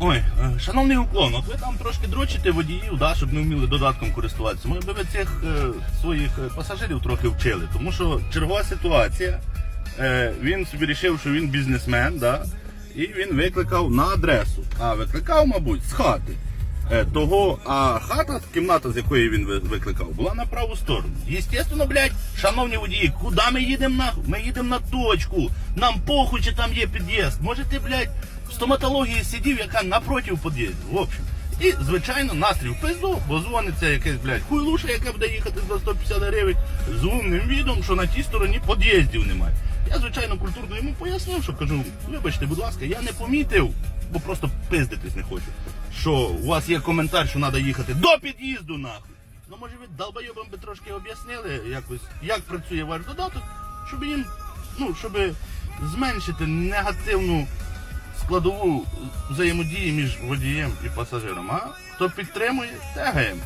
Ой, е, шановний уклон, от ви там трошки дрочите водіїв, да, щоб не вміли додатком користуватися. Може би ви цих е, своїх е, пасажирів трохи вчили, тому що чергова ситуація. Е, він собі вирішив, що він бізнесмен, да, і він викликав на адресу. А викликав, мабуть, з хати. Е, того, а хата, кімната, з якої він викликав, була на праву сторону. Єстественно, блядь, шановні водії, куди ми їдемо нахуй? Ми їдемо на точку. Нам похуй, чи там є під'їзд. Може ти, блядь, в стоматології сидів, яка напротив під'їзду. В общем. І, звичайно, настрій в пизду, бо дзвониться якась, блядь, хуйлуша, яка буде їхати за 150 гривень, з умним відом, що на тій стороні під'їздів немає. Я, звичайно, культурно йому пояснив, що кажу, вибачте, будь ласка, я не помітив, бо просто пиздитись не хочу. Що у вас є коментар, що треба їхати до під'їзду нахуй. Ну може ви долбойобам би трошки об'яснили якось, як працює ваш додаток, щоб їм, ну, щоб зменшити негативну складову взаємодії між водієм і пасажиром. А хто підтримує, тегаємо.